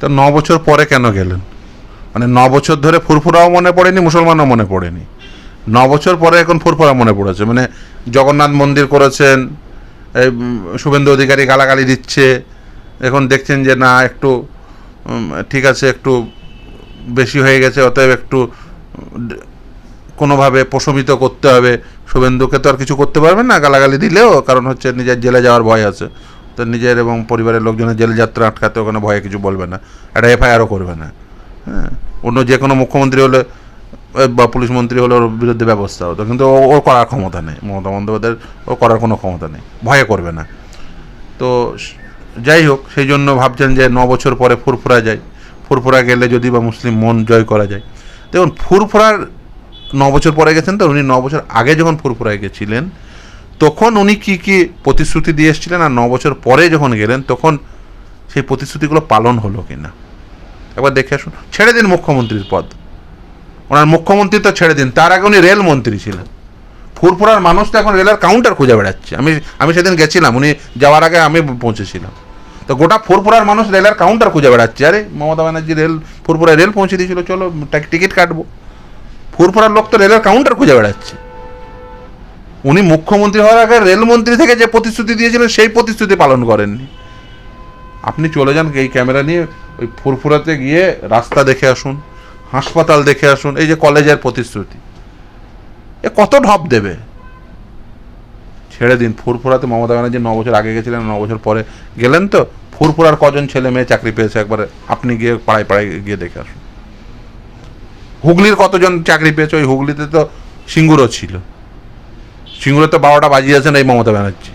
তা ন বছর পরে কেন গেলেন? মানে ন বছর ধরে ফুরফুরাও মনে পড়েনি, মুসলমানও মনে পড়েনি। ন বছর পরে এখন ফুরফুরা মনে পড়েছে। মানে জগন্নাথ মন্দির করেছেন, এই শুভেন্দু অধিকারী গালাগালি দিচ্ছে। এখন দেখছেন যে না, একটু ঠিক আছে, একটু বেশি হয়ে গেছে, অতএব একটু কোনোভাবে প্রশমিত করতে হবে। শুভেন্দুকে তো আর কিছু করতে পারবেন না গালাগালি দিলেও, কারণ হচ্ছে নিজের জেলে যাওয়ার ভয় আছে। তো নিজের এবং পরিবারের লোকজনের জেলে যাত্রা আটকাতে ওখানে ভয়ে কিছু বলবে না। একটা এফআইআরও করবে না। হ্যাঁ? অন্য যে কোনো মুখ্যমন্ত্রী হলে বা পুলিশ মন্ত্রী হলে ওর বিরুদ্ধে ব্যবস্থা হতো। কিন্তু ও- ওর করার ক্ষমতা নেই। মমতা বন্দ্যোপাধ্যায়ের ও করার কোনো ক্ষমতা নেই। ভয়ে করবে না। তো যাই হোক, সেই জন্য ভাবছেন যে ন বছর পরে ফুরফুরা যায়। ফুরফুরা গেলে যদি বা মুসলিম মন জয় করা যায়। দেখুন, ফুরফুরার ন বছর পরে গেছেন তো, উনি ন বছর আগে যখন ফুরফুরায় গেছিলেন তখন উনি কি কি প্রতিশ্রুতি দিয়ে এসেছিলেন আর ন বছর পরে যখন গেলেন, তখন সেই প্রতিশ্রুতিগুলো পালন হলো কিনা? একবার দেখে আসুন। ছেড়ে দিন মুখ্যমন্ত্রীর পদ। ওনার মুখ্যমন্ত্রী তো ছেড়ে দিন। তার আগে উনি রেলমন্ত্রী ছিলেন। ফুরফুরার মানুষ তো এখন রেলের কাউন্টার খুঁজে বেড়াচ্ছে। আমি আমি সেদিন গেছিলাম। উনি যাওয়ার আগে আমি পৌঁছেছিলাম। তো গোটা ফুরফুরার মানুষ রেলের কাউন্টার খুঁজে বেড়াচ্ছে। আরে, মমতা ব্যানার্জি রেল, ফুরফুরায় রেল পৌঁছে দিয়েছিল। চলো, টিকিট কাটবো। ফুরফুরার লোক তো রেলের কাউন্টার খুঁজে বেড়াচ্ছে। উনি মুখ্যমন্ত্রী হওয়ার আগে রেলমন্ত্রী থেকে যে প্রতিশ্রুতি দিয়েছিলেন, সেই প্রতিশ্রুতি পালন করেননি। আপনি চলে যান এই ক্যামেরা নিয়ে, ওই ফুরফুরাতে গিয়ে রাস্তা দেখে আসুন, হাসপাতাল দেখে আসুন, এই যে কলেজের প্রতিশ্রুতি। এ কত ঢপ দেবে? ছেড়ে দিন, ফুরফুরাতে মমতা ব্যানার্জি ন বছর আগে গেছিলেন, ন বছর পরে গেলেন তো, ফুরফুরার কজন ছেলে মেয়ে চাকরি পেয়েছে একবারে, আপনি গিয়ে পাড়ায় পাড়ায় গিয়ে দেখে আসুন। হুগলির কতজন চাকরি পেয়েছে, ওই হুগলিতে তো সিঙ্গুরও ছিল। সিঙ্গুরে তো বারোটা বাজিয়েছেন এই মমতা ব্যানার্জি।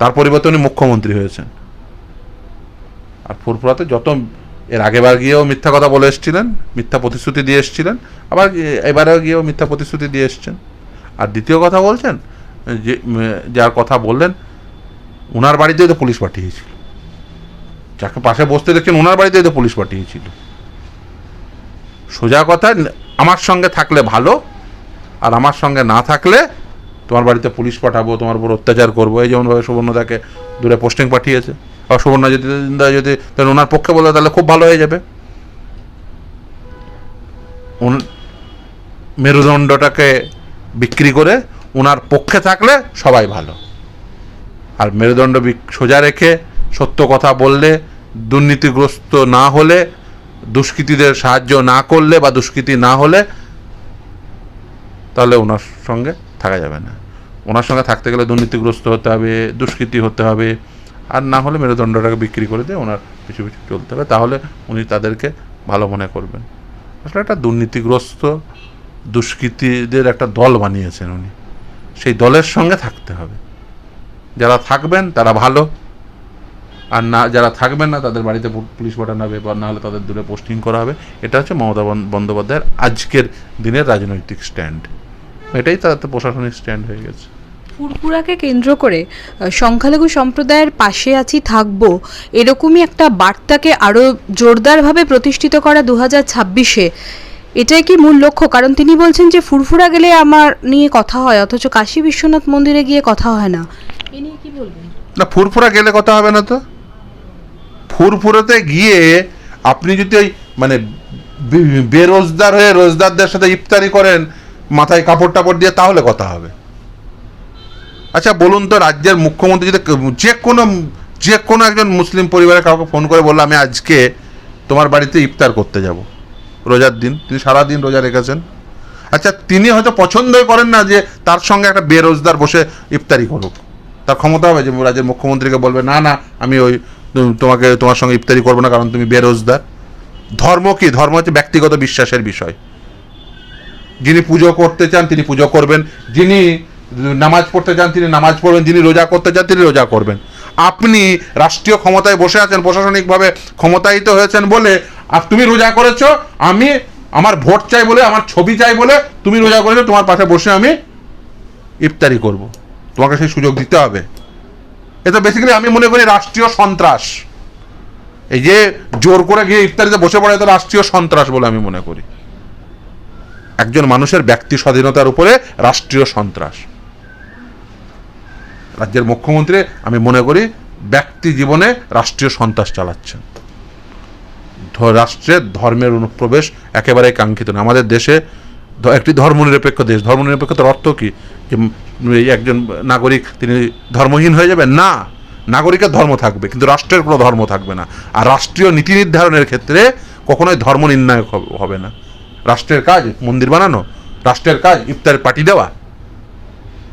তার পরিবর্তে উনি মুখ্যমন্ত্রী হয়েছেন। আর ফুরফুরাতে যত এর আগেবার গিয়েও মিথ্যা কথা বলে এসেছিলেন, মিথ্যা প্রতিশ্রুতি দিয়ে এসেছিলেন, আবার এবারেও গিয়েও মিথ্যা প্রতিশ্রুতি দিয়ে এসছেন। আর দ্বিতীয় কথা বলছেন, যে যার কথা বললেন ওনার বাড়িতেই তো পুলিশ পাঠিয়েছিল। যাকে পাশে বসতে দেখছেন ওনার বাড়িতেই তো পুলিশ পাঠিয়েছিল। সোজা কথা, আমার সঙ্গে থাকলে ভালো, আর আমার সঙ্গে না থাকলে তোমার বাড়িতে পুলিশ পাঠাবো, তোমার উপর অত্যাচার করব। এই যেমনভাবে সুবর্ণদাকে দূরে পোস্টিং পাঠিয়েছে। আর সুবর্ণ যদি যদি তাহলে ওনার পক্ষে বলে তাহলে খুব ভালো হয়ে যাবে। মেরুদণ্ডটাকে বিক্রি করে ওনার পক্ষে থাকলে সবাই ভালো। আর মেরুদণ্ড সোজা রেখে সত্য কথা বললে, দুর্নীতিগ্রস্ত না হলে, দুষ্কৃতীদের সাহায্য না করলে বা দুষ্কৃতি না হলে, তাহলে ওনার সঙ্গে থাকা যাবে না। ওনার সঙ্গে থাকতে গেলে দুর্নীতিগ্রস্ত হতে হবে, দুষ্কৃতি হতে হবে। আর না হলে মেরুদণ্ডটাকে বিক্রি করে দিয়ে ওনার পিছু পিছু চলতে হবে। তাহলে উনি তাদেরকে ভালো মনে করবেন। আসলে একটা দুর্নীতিগ্রস্ত, দুষ্কৃতীদের একটা দল বানিয়েছেন উনি। সেই দলের সঙ্গে থাকতে হবে। যারা থাকবেন তারা ভালো। আর না, যারা থাকবেন না তাদের বাড়িতে পুলিশ পাঠানো হবে বা না হলে তাদের দূরে পোস্টিং করা হবে। এটা হচ্ছে মমতা বন্দ্যোপাধ্যায়ের আজকের দিনের রাজনৈতিক স্ট্যান্ড। এটাই তার তো প্রশাসনিক স্ট্যান্ড হয়ে গেছে। ফুরফুরাকে কেন্দ্র করে সংখ্যালঘু সম্প্রদায়ের পাশে আছি থাকব এরকমই একটা বার্তাকে আরও জোরদারভাবে প্রতিষ্ঠিত করা দু হাজার ছাব্বিশে এটাই কি মূল লক্ষ্য? কারণ তিনি বলছেন যে ফুরফুরা গেলে আমার নিয়ে কথা হয় অথচ কাশী বিশ্বনাথ মন্দিরে গিয়ে কথা হয় না। এ নিয়ে কি বলবেন? না ফুরফুরা গেলে কথা হবে না তো। ফুরফুরাতে গিয়ে আপনি যদি ওই মানে বেরোজগার হয়ে রোজদারদের সাথে ইফতারি করেন মাথায় কাপড় টাপড় দিয়ে, তাহলে কথা হবে। আচ্ছা বলুন তো, রাজ্যের মুখ্যমন্ত্রী যদি যে কোনো যে কোনো একজন মুসলিম পরিবারের কাউকে ফোন করে বলল, আমি আজকে তোমার বাড়িতে ইফতার করতে যাব। রোজার দিন, তিনি সারাদিন রোজা রেখেছেন। আচ্ছা তিনি হয়তো পছন্দই করেন না যে তার সঙ্গে একটা বেরোজগার বসে ইফতারি করুক। তার ক্ষমতা হবে যে রাজ্যের মুখ্যমন্ত্রীকে বলবে, না না, আমি ওই তোমাকে, তোমার সঙ্গে ইফতারি করব না, কারণ তুমি বেরোজগার। ধর্ম কি? ধর্ম হচ্ছে ব্যক্তিগত বিশ্বাসের বিষয়। যিনি পুজো করতে চান, তিনি পুজো করবেন। যিনি নামাজ পড়তে চান, তিনি নামাজ পড়বেন। যিনি রোজা করতে চান, তিনি রোজা করবেন। আপনি রাষ্ট্রীয় ক্ষমতায় বসে আছেন, প্রশাসনিকভাবে ক্ষমতায়িত হয়েছেন বলে আর তুমি রোজা করেছ, আমি আমার ভোট চাই বলে, আমার ছবি চাই বলে তুমি রোজা করেছ, তোমার পাশে বসে আমি ইফতারি করব। তোমাকে সেই সুযোগ দিতে হবে। এটা বেসিক্যালি আমি মনে করি রাষ্ট্রীয় সন্ত্রাস। এই যে জোর করে গিয়ে ইফতারিতে বসে পড়ে, এটা রাষ্ট্রীয় সন্ত্রাস বলে আমি মনে করি। একজন মানুষের ব্যক্তি স্বাধীনতার উপরে রাষ্ট্রীয় সন্ত্রাস। রাজ্যের মুখ্যমন্ত্রী, আমি মনে করি, ব্যক্তি জীবনে রাষ্ট্রীয় সন্ত্রাস চালাচ্ছেন। রাষ্ট্রের ধর্মের অনুপ্রবেশ একেবারে কাঙ্ক্ষিত না আমাদের দেশে একটি ধর্মনিরপেক্ষ দেশ। ধর্মনিরপেক্ষতার অর্থ কি? যে একজন নাগরিক, তিনি ধর্মহীন হয়ে যাবেন? না। নাগরিকের ধর্ম থাকবে, কিন্তু রাষ্ট্রের কোনো ধর্ম থাকবে না। আর রাষ্ট্রীয় নীতি নির্ধারণের ক্ষেত্রে কখনোই ধর্ম নির্ণায়ক হবে না। রাষ্ট্রের কাজ, মন্দির বানানো, রাষ্ট্রের কাজ ইফতার পার্টি দেওয়া।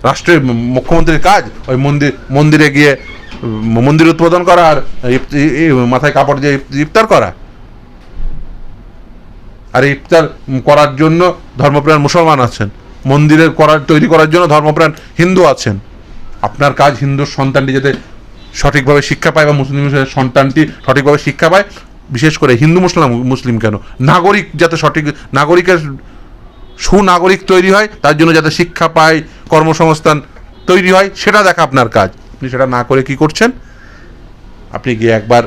রাষ্ট্রের মুখ্যমন্ত্রীর কাজ, ওই মন্দির, মন্দিরে গিয়ে মন্দির উদ্বোধন করা আর মাথায় কাপড় দিয়ে ইফতার করা। আর ইফতার করার জন্য ধর্মপ্রাণ মুসলমান আছেন। মন্দিরের করার, তৈরি করার জন্য ধর্মপ্রাণ হিন্দু আছেন। আপনার কাজ হিন্দুর সন্তানটি যাতে সঠিকভাবে শিক্ষা পায় বা মুসলিমের সন্তানটি সঠিকভাবে শিক্ষা পায় বিশেষ করে হিন্দু মুসলিম মুসলিম কেন? নাগরিক যাতে সঠিক, নাগরিকের সুনাগরিক তৈরি হয়, তার জন্য যাতে শিক্ষা পায়, কর্মসংস্থান তৈরি হয়, সেটা দেখা আপনার কাজ। আপনি সেটা না করে কি করছেন? আপনি গিয়ে একবার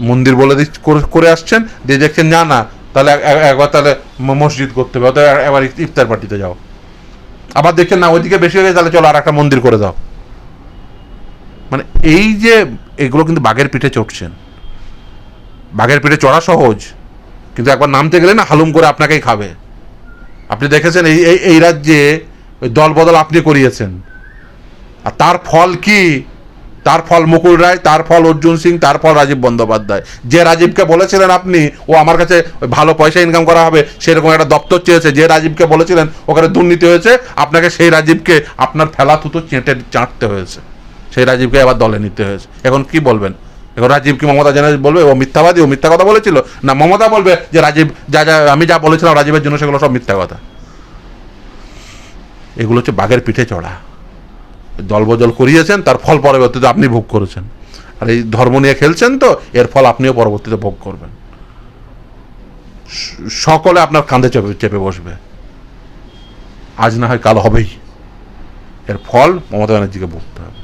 মন্দির বলে করে- আসছেন, দিয়ে দেখছেন, না না, তাহলে এক- এক- একবার তাহলে মসজিদ করতে হবে অথবা একবার ইফতার পার্টিতে যাও। আবার দেখছেন, না, ওইদিকে বেশি হয়ে তাহলে চলো আর একটা মন্দির করে দাও। মানে এই যে, এগুলো কিন্তু বাঘের পিঠে চড়ছেন। বাঘের পেটে চড়া সহজ, কিন্তু একবার নামতে গেলে না হালুম করে আপনাকেই খাবে। আপনি দেখেছেন এই এই এই রাজ্যে ওই দল বদল আপনি করিয়েছেন। আর তার ফল কি? তার ফল মুকুল রায়, তার ফল অর্জুন সিং, তার ফল রাজীব বন্দ্যোপাধ্যায়। যে রাজীবকে বলেছিলেন আপনি, ও আমার কাছে ভালো পয়সা ইনকাম করা হবে, সেরকম একটা দপ্তর চেয়েছে। যে রাজীবকে বলেছিলেন, ওখানে দুর্নীতি হয়েছে, আপনাকে সেই রাজীবকে আপনার ফেলা থুতো চেঁটে, চাঁটতে হয়েছে। সেই রাজীবকে আবার দলে নিতে হয়েছে। এখন কি বলবেন? এখন রাজীব কি মমতা জানা বলবে ও মিথ্যাবাদী? ও মিথ্যা কথা বলেছিল? না, মমতা বলবে যে রাজীব, যা যা, আমি যা বলেছিলাম রাজীবের জন্য সেগুলো সব মিথ্যা কথা। এগুলো হচ্ছে বাঘের পিঠে চড়া। দলবদল করিয়েছেন, তার ফল পরবর্তীতে আপনি ভোগ করেছেন। আর এই ধর্ম নিয়ে খেলছেন তো, এর ফল আপনিও পরবর্তীতে ভোগ করবেন। সকলে আপনার কাঁধে চেপে চেপে বসবে। আজ না হয় কাল হবেই। এর ফল মমতা ব্যানার্জিকে ভুগতে হবে।